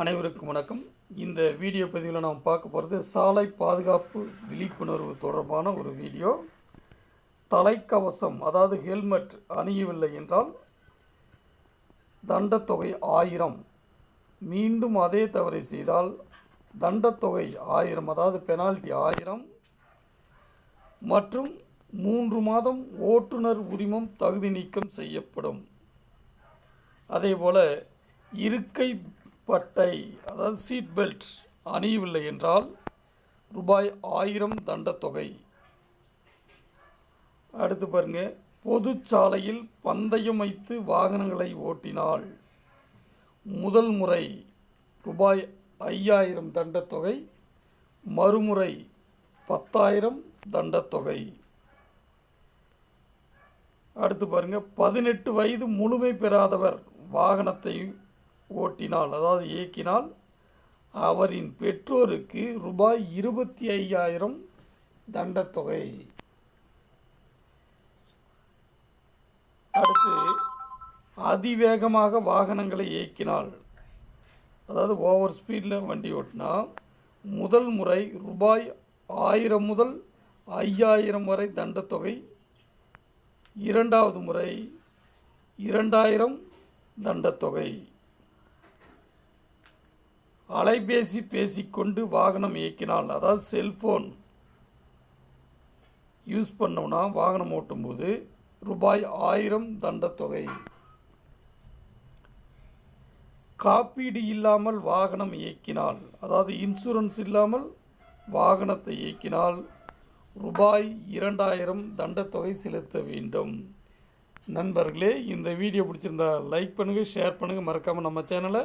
அனைவருக்கும் வணக்கம். இந்த வீடியோ பதிவில் நாம் பார்க்க போகிறது சாலை பாதுகாப்பு விழிப்புணர்வு தொடர்பான ஒரு வீடியோ. தலைக்கவசம் அதாவது ஹெல்மெட் அணியவில்லை என்றால் தண்டத்தொகை ஆயிரம். மீண்டும் அதே தவறை செய்தால் தண்டத்தொகை ஆயிரம் அதாவது பெனால்டி ஆயிரம். மற்றும் மூன்று மாதம் ஓட்டுநர் உரிமம் தகுதி நீக்கம் செய்யப்படும். அதேபோல் இருக்கை பட்டை அதாவது சீட் பெல்ட் அணியவில்லை என்றால் ரூபாய் ஆயிரம் தண்டத்தொகை அடுத்து பாருங்க. பொதுச்சாலையில் பந்தயம் வைத்து வாகனங்களை ஓட்டினால் முதல் முறை ரூபாய் ஐயாயிரம் தண்டத்தொகை மறுமுறை பத்தாயிரம் தண்டத்தொகை அடுத்து பாருங்க. பதினெட்டு வயது முழுமை பெறாதவர் வாகனத்தை ஓட்டினால் அதாவது இயக்கினால் அவரின் பெற்றோருக்கு ரூபாய் இருபத்தி ஐயாயிரம் தண்டத்தொகை. அடுத்து அதிவேகமாக வாகனங்களை இயக்கினால் அதாவது ஓவர் ஸ்பீடில் வண்டி ஓட்டினா முதல் முறை ரூபாய் ஆயிரம் முதல் ஐயாயிரம் வரை தண்டத்தொகை. இரண்டாவது முறை இரண்டாயிரம் தண்டத்தொகை. அலைபேசி பேசிக்கொண்டு வாகனம் இயக்கினால் அதாவது செல்ஃபோன் யூஸ் பண்ணோம்னா வாகனம் ஓட்டும்போது ரூபாய் ஆயிரம் தண்டத்தொகை. காப்பீடு இல்லாமல் வாகனம் இயக்கினால் அதாவது இன்சூரன்ஸ் இல்லாமல் வாகனத்தை இயக்கினால் ரூபாய் இரண்டாயிரம் தண்டத்தொகை செலுத்த வேண்டும். நண்பர்களே இந்த வீடியோ பிடிச்சிருந்தா லைக் பண்ணுங்கள் ஷேர் பண்ணுங்கள் மறக்காமல் நம்ம சேனலை